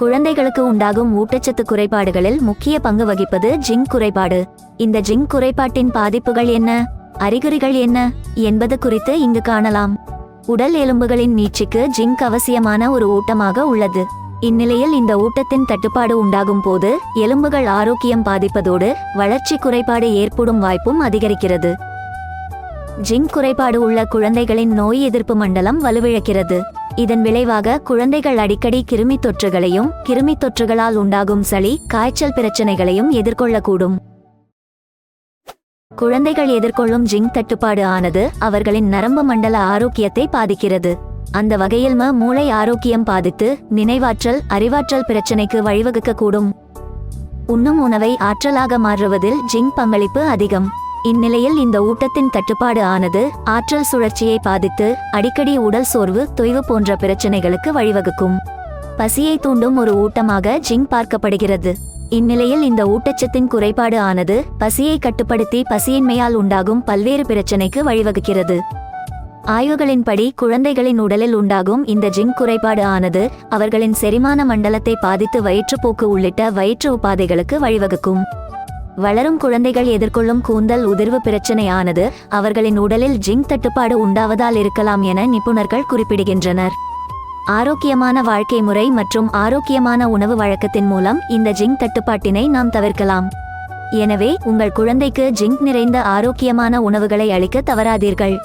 குழந்தைகளுக்கு உண்டாகும் ஊட்டச்சத்து குறைபாடுகளில் முக்கிய பங்கு வகிப்பது ஜிங்க் குறைபாடு. இந்த ஜிங்க் குறைபாட்டின் பாதிப்புகள் என்ன? அறிகுறிகள் என்ன? என்பது குறித்து இங்கு காணலாம். உடல் எலும்புகளின் நீட்சிக்கு ஜிங்க் அவசியமான ஒரு ஊட்டமாக உள்ளது. இந்நிலையில் இந்த ஊட்டத்தின் தட்டுப்பாடு உண்டாகும் போது எலும்புகள் ஆரோக்கியம் பாதிப்பதோடு வளர்ச்சி குறைபாடு ஏற்படும் வாய்ப்பும் அதிகரிக்கிறது. ஜிங்க் குறைபாடு உள்ள குழந்தைகளின் நோய் எதிர்ப்பு மண்டலம் வலுவிழக்கிறது. இதன் விளைவாக குழந்தைகள் அடிக்கடி கிருமி தொற்றுகளையும் கிருமி தொற்றுகளால் உண்டாகும் சளி காய்ச்சல் பிரச்சனைகளையும் எதிர்கொள்ளக்கூடும். குழந்தைகள் எதிர்கொள்ளும் ஜிங்க் தட்டுப்பாடு ஆனது அவர்களின் நரம்பு மண்டல ஆரோக்கியத்தை பாதிக்கிறது. அந்த வகையில் ம மூளை ஆரோக்கியம் பாதித்து நினைவாற்றல் அறிவாற்றல் பிரச்சனைக்கு வழிவகுக்கக்கூடும். உண்ணும் உணவை ஆற்றலாக மாறுவதில் ஜிங்க் பங்களிப்பு அதிகம். இந்நிலையில் இந்த ஊட்டத்தின் தட்டுப்பாடு ஆனது ஆற்றல் சுழற்சியை பாதித்து அடிக்கடி உடல் சோர்வு தொய்வு போன்ற பிரச்சனைகளுக்கு வழிவகுக்கும். பசியை தூண்டும் ஒரு ஊட்டமாக ஜிங் பார்க்கப்படுகிறது. இந்நிலையில் இந்த ஊட்டச்சத்தின் குறைபாடு ஆனது பசியை கட்டுப்படுத்தி பசியின்மையால் உண்டாகும் பல்வேறு பிரச்சனைக்கு வழிவகுக்கிறது. ஆய்வுகளின்படி குழந்தைகளின் உடலில் உண்டாகும் இந்த ஜிங்க் குறைபாடு ஆனது அவர்களின் செரிமான மண்டலத்தை பாதித்து வயிற்றுப்போக்கு உள்ளிட்ட வயிற்று உபாதைகளுக்கு வழிவகுக்கும். வளரும் குழந்தைகள் எதிர்கொள்ளும் கூந்தல் உதிர்வு பிரச்சனையானது அவர்களின் உடலில் ஜிங்க் தட்டுப்பாடு உண்டாவதால் இருக்கலாம் என நிபுணர்கள் குறிப்பிடுகின்றனர். ஆரோக்கியமான வாழ்க்கை முறை மற்றும் ஆரோக்கியமான உணவு வழக்கத்தின் மூலம் இந்த ஜிங்க் தட்டுப்பாட்டினை நாம் தவிர்க்கலாம். எனவே உங்கள் குழந்தைக்கு ஜிங்க் நிறைந்த ஆரோக்கியமான உணவுகளை அளிக்க தவறாதீர்கள்.